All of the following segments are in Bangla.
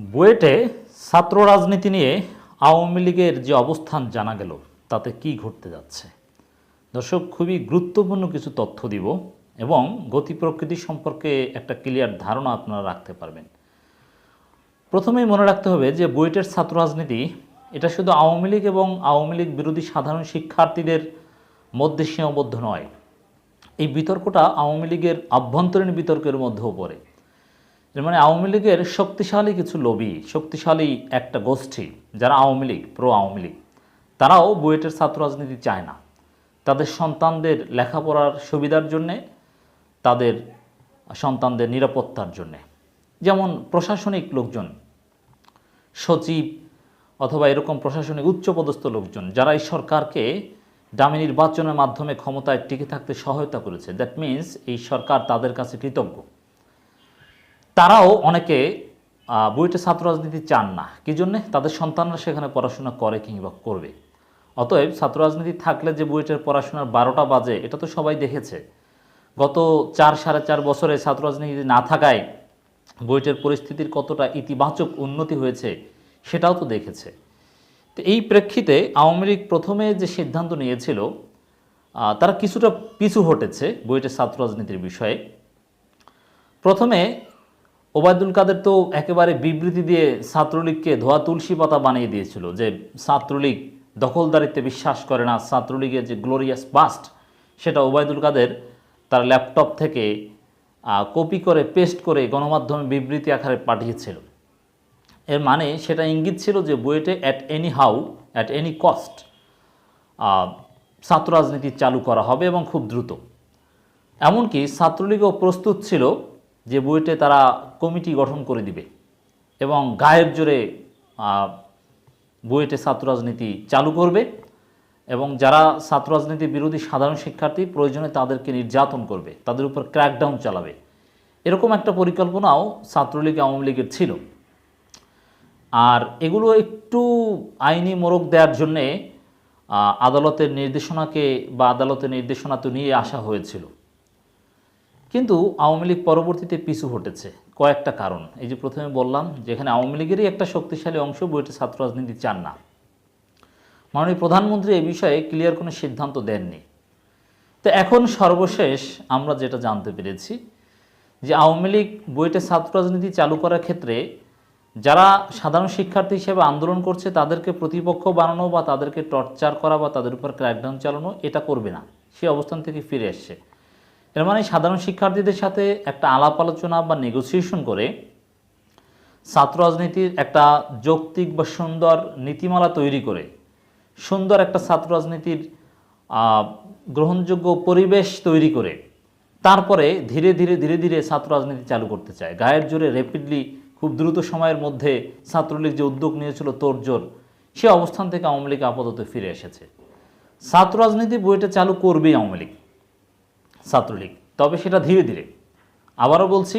বুয়েটে ছাত্র রাজনীতি নিয়ে আওয়ামী লীগের যে অবস্থান জানা গেল, তাতে কি ঘটতে যাচ্ছে? দর্শক, খুবই গুরুত্বপূর্ণ কিছু তথ্য দিব এবং গতি প্রকৃতি সম্পর্কে একটা ক্লিয়ার ধারণা আপনারা রাখতে পারবেন। প্রথমেই মনে রাখতে হবে যে বুয়েটের ছাত্র রাজনীতি, এটা শুধু আওয়ামী লীগ এবং আওয়ামী লীগ বিরোধী সাধারণ শিক্ষার্থীদের মধ্যে সীমাবদ্ধ নয়। এই বিতর্কটা আওয়ামী লীগের আভ্যন্তরীণ বিতর্কের মধ্যেও পড়ে। এর মানে আওয়ামী লীগের শক্তিশালী কিছু লবি, শক্তিশালী একটা গোষ্ঠী, যারা আওয়ামী লীগ প্রো আওয়ামী লীগ, তারাও বুয়েটের ছাত্র রাজনীতি চায় না। তাদের সন্তানদের লেখাপড়ার সুবিধার জন্যে, তাদের সন্তানদের নিরাপত্তার জন্যে। যেমন প্রশাসনিক লোকজন, সচিব অথবা এরকম প্রশাসনিক উচ্চপদস্থ লোকজন, যারা এই সরকারকে ডামি নির্বাচনের মাধ্যমে ক্ষমতায় টিকে থাকতে সহায়তা করেছে। দ্যাট মিন্স এই সরকার তাদের কাছে কৃতজ্ঞ। তারাও অনেকে বুয়েটে ছাত্র রাজনীতি চান না। কী জন্যে? তাদের সন্তানরা সেখানে পড়াশোনা করে কিংবা করবে। অতএব ছাত্র রাজনীতি থাকলে যে বুয়েটের পড়াশোনার বারোটা বাজে, এটা তো সবাই দেখেছে। গত চার, সাড়ে চার বছরে ছাত্র রাজনীতি না থাকায় বুয়েটের পরিস্থিতির কতটা ইতিবাচক উন্নতি হয়েছে, সেটাও তো দেখেছে। তো এই প্রেক্ষিতে আওয়ামী লীগ প্রথমে যে সিদ্ধান্ত নিয়েছিল তারা কিছুটা পিছু হটেছে বুয়েটের ছাত্র রাজনীতির বিষয়ে। প্রথমে ওবায়দুল কাদের তো একেবারে বিবৃতি দিয়ে ছাত্রলীগকে ধোয়া তুলসী পাতা বানিয়ে দিয়েছিল যে ছাত্রলীগ দখলদারিত্বে বিশ্বাস করে না, ছাত্রলীগের যে গ্লোরিয়াস পাস্ট সেটা ওবায়দুল কাদের তার ল্যাপটপ থেকে কপি করে পেস্ট করে গণমাধ্যমে বিবৃতি আকারে পাঠিয়েছিল। এর মানে সেটা ইঙ্গিত ছিল যে বুয়েটে at any how at any cost ছাত্র রাজনীতি চালু করা হবে এবং খুব দ্রুত। এমনকি ছাত্রলীগও প্রস্তুত ছিল যে বুয়েটে তারা কমিটি গঠন করে দিবে এবং গায়ের জোরে বুয়েটে ছাত্র রাজনীতি চালু করবে এবং যারা ছাত্র রাজনীতি বিরোধী সাধারণ শিক্ষার্থী প্রয়োজনে তাদেরকে নির্যাতন করবে, তাদের উপর ক্র্যাকডাউন চালাবে। এরকম একটা পরিকল্পনাও ছাত্রলীগ, আওয়ামী লীগের ছিল। আর এগুলো একটু আইনি মোড়ক দেওয়ার জন্যে আদালতের নির্দেশনাকে বা আদালতের নির্দেশনা তো নিয়ে আসা হয়েছিল। কিন্তু আওয়ামী লীগ পরবর্তীতে পিছু হটেছে, কয়েকটা কারণ। এই যে প্রথমে বললাম, যেখানে আওয়ামী লীগেরই একটা শক্তিশালী অংশ বইটি ছাত্র রাজনীতি চান না। মাননীয় প্রধানমন্ত্রী এ বিষয়ে ক্লিয়ার কোনো সিদ্ধান্ত দেননি। তো এখন সর্বশেষ আমরা যেটা জানতে পেরেছি, যে আওয়ামী লীগ বইটে ছাত্র রাজনীতি চালু করার ক্ষেত্রে যারা সাধারণ শিক্ষার্থী হিসেবে আন্দোলন করছে, তাদেরকে প্রতিপক্ষ বানানো বা তাদেরকে টর্চার করা বা তাদের উপর ক্র্যাকডাউন চালানো, এটা করবে না। সে অবস্থান থেকে ফিরে এসছে। এর মানে সাধারণ শিক্ষার্থীদের সাথে একটা আলাপ আলোচনা বা নেগোসিয়েশন করে ছাত্র রাজনীতির একটা যৌক্তিক বা সুন্দর নীতিমালা তৈরি করে। সুন্দর একটা ছাত্র রাজনীতির গ্রহণযোগ্য পরিবেশ তৈরি করে। তারপরে ধীরে ধীরে ধীরে ধীরে ছাত্র রাজনীতি চালু করতে চায়। গায়ের জোরে র্যাপিডলি খুব দ্রুত সময়ের মধ্যে ছাত্রলীগ যে উদ্যোগ নিয়েছিল তোড়জোড়, সে অবস্থান থেকে আওয়ামী লীগ আপাতত ফিরে এসেছে। ছাত্র রাজনীতি বইটা চালু করবেই আওয়ামী লীগ। ছাত্রলীগ। তবে সেটা ধীরে ধীরে। আবারও বলছি,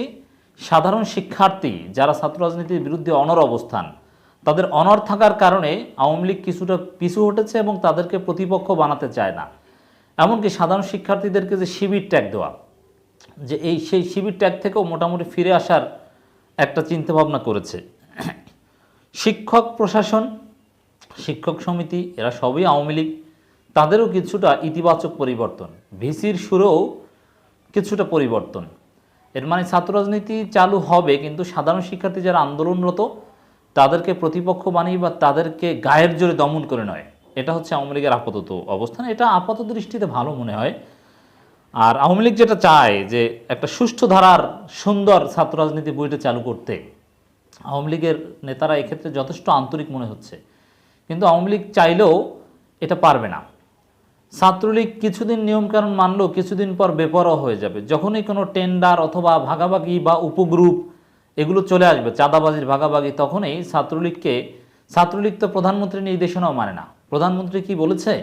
সাধারণ শিক্ষার্থী যারা ছাত্র রাজনীতির বিরুদ্ধে অনর অবস্থান, তাদের অনর থাকার কারণে আওয়ামী লীগ কিছুটা পিছু হটেছে এবং তাদেরকে প্রতিপক্ষ বানাতে চায় না। এমনকি সাধারণ শিক্ষার্থীদেরকে যে শিবির ট্যাগ দেওয়া, যে এই সেই শিবির ট্যাগ থেকেও মোটামুটি ফিরে আসার একটা চিন্তাভাবনা করেছে। শিক্ষক প্রশাসন, শিক্ষক সমিতি, এরা সবই আওয়ামী লীগ। তাদেরও কিছুটা ইতিবাচক পরিবর্তন। ভিসির সুরেও কিছুটা পরিবর্তন। এর মানে ছাত্র রাজনীতি চালু হবে, কিন্তু সাধারণ শিক্ষার্থী যারা আন্দোলনরত, তাদেরকে প্রতিপক্ষ বানিয়ে বা তাদেরকে গায়ের জোরে দমন করে নয়। এটা হচ্ছে আওয়ামী লীগের আপাতত অবস্থান। এটা আপাতত দৃষ্টিতে ভালো মনে হয়। আর আওয়ামী লীগ যেটা চায়, যে একটা সুষ্ঠু ধারার সুন্দর ছাত্র রাজনীতি বইটা চালু করতে, আওয়ামী লীগের নেতারা এক্ষেত্রে যথেষ্ট আন্তরিক মনে হচ্ছে। কিন্তু আওয়ামী লীগ চাইলেও এটা পারবে না। ছাত্রলীগ কিছুদিন নিয়মকানুন মানলেও কিছুদিন পর বেপরোয়া হয়ে যাবে। যখনই কোনো টেন্ডার অথবা ভাগাভাগি বা উপগ্রুপ এগুলো চলে আসবে, চাঁদাবাজির ভাগাভাগি, তখনই ছাত্রলীগকে, ছাত্রলীগ তো প্রধানমন্ত্রীর নির্দেশনাও মানে না। প্রধানমন্ত্রী কি বলেছে?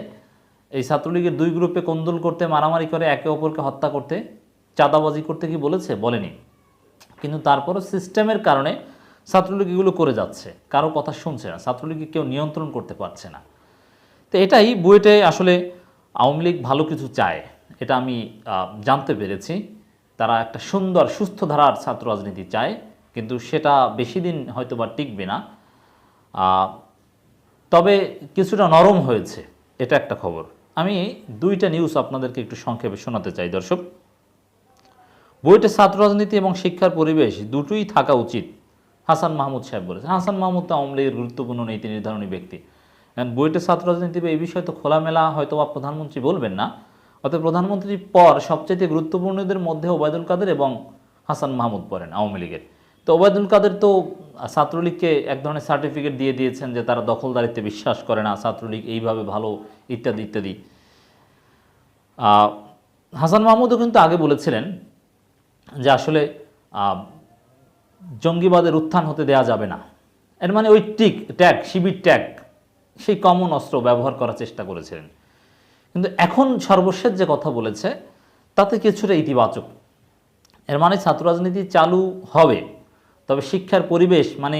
এই ছাত্রলীগের দুই গ্রুপে কোন্দল করতে, মারামারি করে, একে অপরকে হত্যা করতে, চাঁদাবাজি করতে কি বলেছে? বলেনি। কিন্তু তারপরও সিস্টেমের কারণে ছাত্রলীগ এগুলো করে যাচ্ছে। কারও কথা শুনছে না। ছাত্রলীগকে কেউ নিয়ন্ত্রণ করতে পারছে না। তো এটাই বুয়েটে আসলে আওয়ামী লীগ ভালো কিছু চায়, এটা আমি জানতে পেরেছি। তারা একটা সুন্দর, সুস্থ ধারার ছাত্র রাজনীতি চায়, কিন্তু সেটা বেশি দিন হয়তো বা টিকবে না। তবে কিছুটা নরম হয়েছে, এটা একটা খবর। আমি দুইটা নিউজ আপনাদেরকে একটু সংক্ষেপে শোনাতে চাই, দর্শক। বইটা ছাত্র রাজনীতি এবং শিক্ষার পরিবেশ দুটোই থাকা উচিত, হাসান মাহমুদ সাহেব বলেছেন। হাসান মাহমুদ তো আওয়ামী লীগের গুরুত্বপূর্ণ নীতি নির্ধারণী ব্যক্তি। বইটা ছাত্র রাজনীতি এই বিষয়ে তো খোলামেলা হয়তো বা প্রধানমন্ত্রী বলবেন না। অর্থাৎ প্রধানমন্ত্রীর পর সবচেয়ে গুরুত্বপূর্ণদের মধ্যে ওবায়দুল কাদের এবং হাসান মাহমুদ পড়েন আওয়ামী লীগের। তো ওবায়দুল কাদের তো ছাত্রলীগকে এক ধরনের সার্টিফিকেট দিয়ে দিয়েছেন যে তারা দখলদারিত্বে বিশ্বাস করে না, ছাত্রলীগ এইভাবে ভালো, ইত্যাদি ইত্যাদি। হাসান মাহমুদও কিন্তু আগে বলেছিলেন যে আসলে জঙ্গিবাদের উত্থান হতে দেয়া যাবে না। এর মানে ওই টিক, ট্যাগ, শিবির ট্যাগ। সেই কমন অস্ত্র ব্যবহার করার চেষ্টা করেছিলেন। কিন্তু এখন সর্বশেষ যে কথা বলেছে, তাতে কিছুটা ইতিবাচক। এর মানে ছাত্র রাজনীতি চালু হবে, তবে শিক্ষার পরিবেশ মানে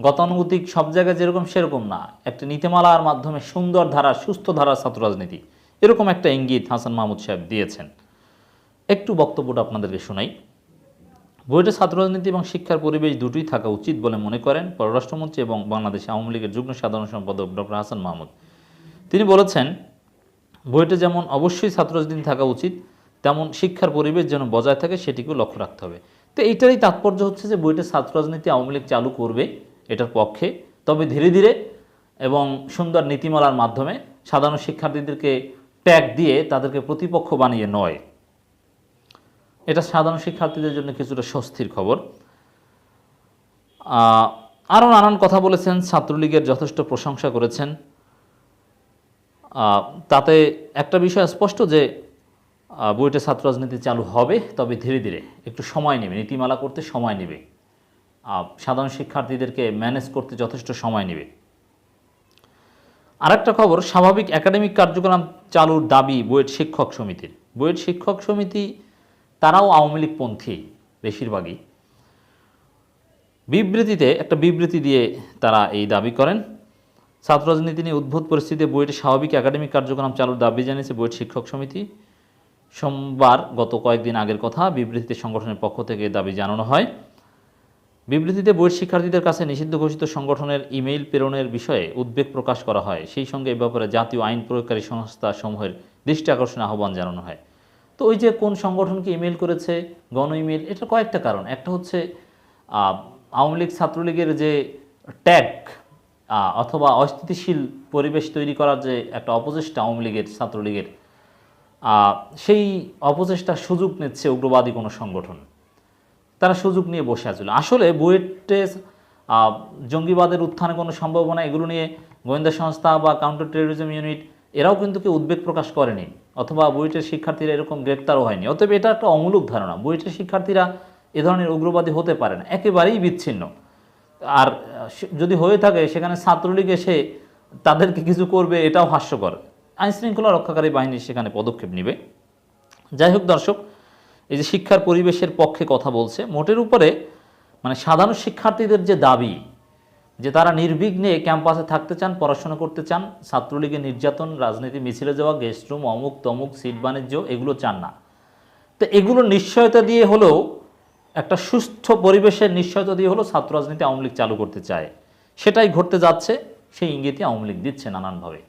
গতানুগতিক সব জায়গায় যেরকম সেরকম না। একটা নীতিমালার মাধ্যমে সুন্দর ধারা, সুস্থ ধারা ছাত্র রাজনীতি এরকম একটা ইঙ্গিত হাসান মাহমুদ সাহেব দিয়েছেন। একটু বক্তব্যটা আপনাদেরকে শোনাই। বইটা ছাত্র রাজনীতি এবং শিক্ষার পরিবেশ দুটোই থাকা উচিত বলে মনে করেন পররাষ্ট্রমন্ত্রী এবং বাংলাদেশ আওয়ামী লীগের যুগ্ম সাধারণ সম্পাদক ডক্টর হাসান মাহমুদ। তিনি বলেছেন, বইটা যেমন অবশ্যই ছাত্র রাজনীতি থাকা উচিত, তেমন শিক্ষার পরিবেশ যেন বজায় থাকে সেটিকেও লক্ষ্য রাখতে হবে। তো এইটারই তাৎপর্য হচ্ছে যে বইটা ছাত্র রাজনীতি আওয়ামী লীগ চালু করবে এটার পক্ষে, তবে ধীরে ধীরে এবং সুন্দর নীতিমালার মাধ্যমে সাধারণ শিক্ষার্থীদেরকে ট্যাগ দিয়ে তাদেরকে প্রতিপক্ষ বানিয়ে নয়। এটা সাধারণ শিক্ষার্থীদের জন্য কিছুটা স্বস্তির খবর। আরও নানান কথা বলেছেন, ছাত্রলীগের যথেষ্ট প্রশংসা করেছেন। তাতে একটা বিষয় স্পষ্ট যে বইটা ছাত্র রাজনীতি চালু হবে, তবে ধীরে ধীরে একটু সময় নেবে, নীতিমালা করতে সময় নেবে। সাধারণ শিক্ষার্থীদেরকে ম্যানেজ করতে যথেষ্ট সময় নেবে। আরেকটা খবর, স্বাভাবিক একাডেমিক কার্যক্রম চালুর দাবি বুয়েট শিক্ষক সমিতির। বুয়েট শিক্ষক সমিতি তারাও আওয়ামী লীগপন্থী বেশিরভাগই। বিবৃতিতে, একটা বিবৃতি দিয়ে তারা এই দাবি করেন, ছাত্র রাজনীতি নিয়ে উদ্ভূত পরিস্থিতিতে বুয়েটের স্বাভাবিক একাডেমিক কার্যক্রম চালুর দাবি জানিয়েছে বুয়েট শিক্ষক সমিতি। সোমবার, গত কয়েকদিন আগের কথা বিবৃতিতে সংগঠনের পক্ষ থেকে দাবি জানানো হয়। বিবৃতিতে বইয়ের শিক্ষার্থীদের কাছে নিষিদ্ধ ঘোষিত সংগঠনের ইমেইল প্রেরণের বিষয়ে উদ্বেগ প্রকাশ করা হয়। সেই সঙ্গে এ ব্যাপারে জাতীয় আইন প্রয়োগকারী সংস্থা সমূহের দৃষ্টি আকর্ষণে আহ্বান জানানো হয়। তো ওই যে কোন সংগঠনকে ইমেল করেছে, গণ ইমেল এটা কয়েকটা কারণ। একটা হচ্ছে আওয়ামী লীগ ছাত্রলীগের যে ট্যাগ অথবা অস্থিতিশীল পরিবেশ তৈরি করার যে একটা অপচেষ্টা আওয়ামী লীগের ছাত্রলীগের সেই অপচেষ্টার সুযোগ নিচ্ছে উগ্রবাদী কোনো সংগঠন। তারা সুযোগ নিয়ে বসে আছিল। আসলে বুয়েটে জঙ্গিবাদের উত্থানে কোনো সম্ভাবনা, এগুলো নিয়ে গোয়েন্দা সংস্থা বা কাউন্টার টেরোরিজম ইউনিট এরাও কিন্তু কেউ উদ্বেগ প্রকাশ করেনি। অথবা বুয়েটের শিক্ষার্থীরা এরকম গ্রেপ্তারও হয়নি। অতএব এটা একটা অমূলক ধারণা। বুয়েটের শিক্ষার্থীরা এ ধরনের উগ্রবাদী হতে পারে না। একেবারেই বিচ্ছিন্ন। আর যদি হয়ে থাকে, সেখানে ছাত্রলীগ এসে তাদেরকে কিছু করবে, এটাও হাস্যকর। আইনশৃঙ্খলা রক্ষাকারী বাহিনী সেখানে পদক্ষেপ নেবে। যাই হোক দর্শক, এই যে শিক্ষার পরিবেশের পক্ষে কথা বলছে, মোটের উপরে মানে সাধারণ শিক্ষার্থীদের যে দাবি যে তারা নির্বিঘ্নে ক্যাম্পাসে থাকতে চান, পড়াশোনা করতে চান, ছাত্রলীগের নির্যাতন, রাজনীতি মিছিলে যাওয়া গেস্টরুম অমুক তমুক সিট বাণিজ্য, এগুলো চান না। তো এগুলো নিশ্চয়তা দিয়ে হলেও, একটা সুস্থ পরিবেশের নিশ্চয়তা দিয়ে হলেও ছাত্র রাজনীতি আওয়ামী লীগ চালু করতে চায়। সেটাই ঘটতে যাচ্ছে, সেই ইঙ্গিতে আওয়ামী লীগ দিচ্ছে নানানভাবে।